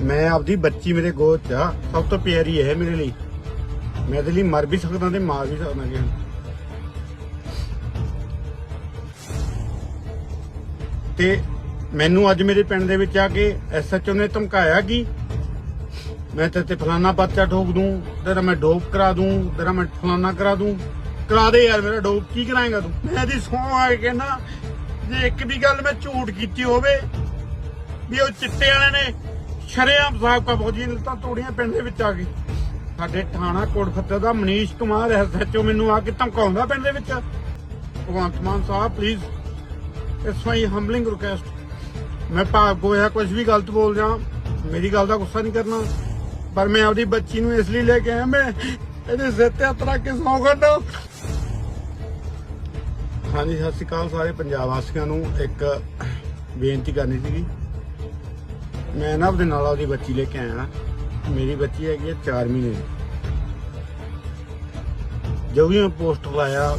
ਮੈਂ ਆਪਦੀ ਬੱਚੀ ਮੇਰੇ ਗੋਦ 'ਚ ਆ, ਸਭ ਤੋਂ ਪਿਆਰੀ ਹੈ ਮੇਰੇ ਲਈ। ਮੈਂ ਇਹਦੇ ਲਈ ਮਰ ਵੀ ਸਕਦਾ ਤੇ ਮਾਰ ਵੀ ਸਕਦਾ ਕਿ ਤੇ ਮੈਨੂੰ ਅੱਜ ਮੇਰੇ ਪਿੰਡ ਦੇ ਵਿੱਚ ਆ ਕੇ ਐਸਐਚਓ ਨੇ ਧਮਕਾਇਆ ਕਿ ਮੈਂ ਤੇ ਤੇ ਫਲਾਨਾ ਬੱਚਾ ਠੋਕ ਦੂੰ, ਤੇਰਾ ਮੈਂ ਡੋਪ ਕਰਾ ਦੂੰ, ਤੇਰਾ ਮੈਂ ਫਲਾਨਾ ਕਰਾ ਦੂੰ। ਕਰਾ ਦੇ ਯਾਰ ਮੇਰਾ ਡੋਪ, ਕੀ ਕਰਾਏਗਾ ਤੂੰ? ਮੈਂ ਦੀ ਸੌਂ ਆ ਕੇ ਕਹਿੰਦਾ, ਜੇ ਇੱਕ ਵੀ ਗੱਲ ਮੈਂ ਝੂਠ ਕੀਤੀ ਹੋਵੇ, ਵੀ ਉਹ ਚਿੱਟੇ ਵਾਲੇ ਨੇ ਸ਼ਰੇਆਮ ਸਾਬਕਾ ਫੌਜੀ ਨੇ ਤਾਂ ਤੋੜੀਆਂ ਪਿੰਡ ਦੇ ਵਿੱਚ ਆ ਕੇ ਸਾਡੇ ਥਾਣਾ ਕੋਟਫੱਤੇ ਦਾ ਮਨੀਸ਼ ਕੁਮਾਰ ਐਸਐਚਓ ਮੈਨੂੰ ਆ ਕੇ ਧਮਕਾਉਂਦਾ ਪਿੰਡ ਦੇ ਵਿੱਚ। Bhagwant Mann Sahib please it's my humbling request ਮੈਂ ਭਾਵ ਹੋਇਆ ਕੁਝ ਵੀ ਗਲਤ ਬੋਲ ਜਾ, ਮੇਰੀ ਗੱਲ ਦਾ ਗੁੱਸਾ ਨਹੀਂ ਕਰਨਾ। ਪਰ ਮੈਂ ਆਪਣੀ ਬੱਚੀ ਨੂੰ ਇਸ ਲਈ ਲੈ ਕੇ ਆਇਆ, ਮੈਂ ਇਹਦੇ ਸਿਰ ਤੇ ਹੱਥ ਰੱਖ ਕੇ ਸੌਂ ਕੱਢਾ ਹਾਂਜੀ, ਸਤਿ ਸ਼੍ਰੀ ਅਕਾਲ ਸਾਰੇ ਪੰਜਾਬ ਵਾਸੀਆਂ ਨੂੰ। ਇੱਕ ਬੇਨਤੀ ਕਰਨੀ ਸੀਗੀ ਮੈਂ ਨਾ ਆਪਦੇ ਨਾਲ ਉਹਦੀ ਬੱਚੀ ਲੈ ਕੇ ਆਇਆ। ਮੇਰੀ ਬੱਚੀ ਹੈਗੀ ਹੈ 4 ਮਹੀਨੇ ਦੀ। ਜੋ ਵੀ ਮੈਂ ਪੋਸਟ ਲਾਇਆ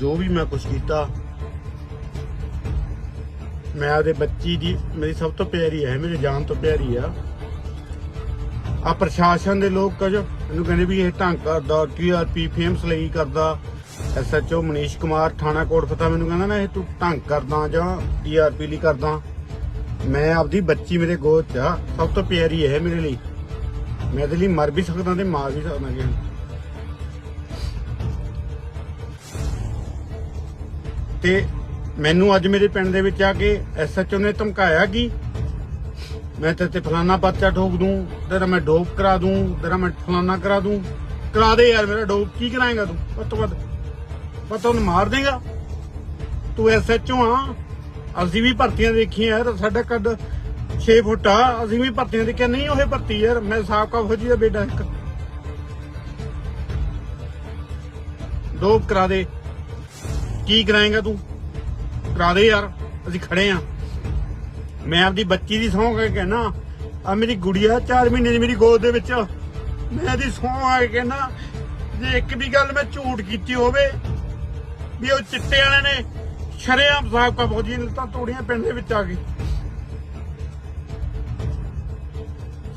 ਜੋ ਵੀ ਮੈਂ ਕੁਝ ਕੀਤਾ, ਮੈਂ ਆਪਦੇ ਬੱਚੀ ਦੀ, ਮੇਰੀ ਸਭ ਤੋਂ ਪਿਆਰੀ ਹੈ, ਮੇਰੀ ਜਾਨ ਤੋਂ ਪਿਆਰੀ ਆ। ਆ ਪ੍ਰਸ਼ਾਸਨ ਦੇ ਲੋਕ ਕੁਝ ਮੈਨੂੰ ਕਹਿੰਦੇ ਵੀ ਇਹ ਢੰਗ ਕਰਦਾ ਟੀਆਰਪੀ ਫੇਮਸ ਲਈ ਕਰਦਾ। ਐਸਐਚਓ ਮਨੀਸ਼ ਕੁਮਾਰ, ਥਾਣਾ ਕੋਟ ਫਤਾ ਮੈਨੂੰ ਕਹਿੰਦਾ ਨਾ, ਇਹ ਤੂੰ ਢੰਗ ਕਰਦਾ ਜਾਂ ਟੀਆਰਪੀ ਲਈ ਕਰਦਾ। ਮੈਂ ਆਪਦੀ ਬੱਚੀ ਮੇਰੇ ਗੋਦ 'ਚ ਆ, ਸਭ ਤੋਂ ਪਿਆਰੀ ਹੈ ਮੇਰੇ ਲਈ। ਮੈਂ ਇਹਦੇ ਲਈ ਮਰ ਵੀ ਸਕਦਾ ਤੇ ਮਾਰ ਵੀ ਸਕਦਾ ਕਿ ਤੇ ਮੈਨੂੰ ਅੱਜ ਮੇਰੇ ਪਿੰਡ ਦੇ ਵਿੱਚ ਆ ਕੇ ਐਸਐਚਓ ਨੇ ਧਮਕਾਇਆ ਕਿ ਮੈਂ ਤੇ ਤੇ ਫਲਾਨਾ ਬੱਚਾ ਠੋਕ ਦੂੰ, ਤੇਰਾ ਮੈਂ ਡੋਪ ਕਰਾ ਦੂੰ, ਤੇਰਾ ਮੈਂ ਫਲਾਨਾ ਕਰਾ ਦੂੰ। ਕਰਾ ਦੇ ਯਾਰ ਮੇਰਾ ਡੋਪ, ਕੀ ਕਰਾਏਗਾ ਤੂੰ? ਵੱਧ ਤੋਂ ਵੱਧ ਪਤਾ ਉਹਨੂੰ ਮਾਰ ਦੇਗਾ। ਤੂੰ ਐਸਐਚਓ ਆ ਅਸੀਂ ਵੀ ਭਰਤੀਆਂ ਦੇਖੀਆਂ ਯਾਰ, ਸਾਡਾ ਕੱਦ 6 ਫੁੱਟ ਆ, ਅਸੀਂ ਵੀ ਭਰਤੀਆਂ ਦੇਖਿਆ। ਨਹੀਂ, ਉਹ ਭਰਤੀ ਯਾਰ, ਮੈਂ ਸਾਬਕਾ ਫੌਜੀ ਦਾ ਬੇਟਾ ਇੱਕ। ਡੋਪ ਕਰਾ ਦੇ। ਕੀ ਕਰਾਏਗਾ ਤੂੰ? ਕਰਾ ਦੇ ਯਾਰ, ਅਸੀਂ ਖੜੇ ਆ। ਮੈਂ ਆਪਦੀ ਬੱਚੀ ਦੀ ਸਹੁੰ ਕੇ ਕਹਿਣਾ ਆ ਮੇਰੀ ਗੁੜੀਆ 4 ਮਹੀਨੇ ਦੀ ਮੇਰੀ ਗੋਦ ਦੇ ਵਿੱਚ। ਮੈਂ ਇਹਦੀ ਸਹੁੰ ਆ ਕੇ ਕਹਿਣਾ, ਜੇ ਇੱਕ ਵੀ ਗੱਲ ਮੈਂ ਝੂਠ ਕੀਤੀ ਹੋਵੇ, ਵੀ ਉਹ ਚਿੱਟੇ ਵਾਲੇ ਨੇ ਸ਼ਰੇਆਮ ਸਾਬਕਾ ਫੌਜੀ ਨੇ ਤਾਂ ਤੋੜੀਆਂ ਪਿੰਡ ਦੇ ਵਿੱਚ ਆ ਕੇ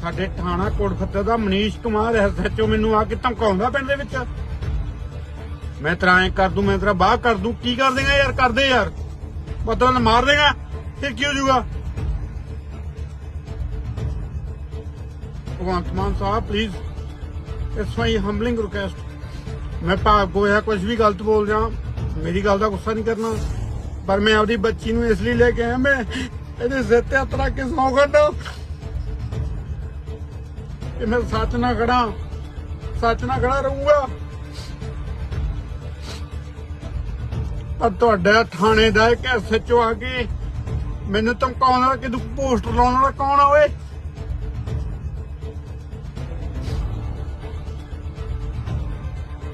ਸਾਡੇ ਥਾਣਾ ਕੋਟਫੱਤੇ ਦਾ ਮਨੀਸ਼ ਕੁਮਾਰ ਐਸਐਚਓ ਮੈਨੂੰ ਆ ਕੇ ਧਮਕਾਉਂਦਾ ਪਿੰਡ ਦੇ ਵਿੱਚ। ਮੈਂ ਤੇਰਾ ਐਂ ਕਰ ਦੂੰ, ਮੈਂ ਤੇਰਾ ਬਾਹ ਕਰ ਦੂੰ। ਕੀ ਕਰ ਦੇਗਾ ਯਾਰ ਕਰਦੇ ਯਾਰ। ਬਦਲ ਮਾਰ ਦੇਗਾ, ਫਿਰ ਕੀ ਹੋ ਜਾਊਗਾ? Bhagwant Mann Sahib please it's my humbling request ਮੈਂ ਭਾਵ ਹੋਇਆ ਕੁਝ ਵੀ ਗਲਤ ਬੋਲ ਜਾ, ਮੇਰੀ ਗੱਲ ਦਾ ਗੁੱਸਾ ਨਹੀਂ ਕਰਨਾ। ਪਰ ਮੈਂ ਆਪਦੀ ਬੱਚੀ ਨੂੰ ਇਸ ਲਈ ਲੈ ਕੇ ਆਇਆ, ਮੈਂ ਇਹਦੇ ਸਿਰ ਤੇ ਹੱਥ ਰੱਖ ਕੇ ਸੌਂ ਕੱਢਾ ਕਿ ਮੈਂ ਸੱਚ ਨਾ ਖੜਾ ਸੱਚ ਨਾ ਖੜਾ ਰਹੂੰਗਾ। ਪਰ ਤੁਹਾਡਾ ਥਾਣੇ ਦਾ ਇੱਕ ਐਸਐਚਓ ਆ ਕੇ ਮੈਨੂੰ ਧਮਕਾਉਣ ਵਾਲਾ, ਕਿ ਤੂੰ ਪੋਸਟਰ ਲਾਉਣ ਵਾਲਾ ਕੌਣ ਆ ਓਏ?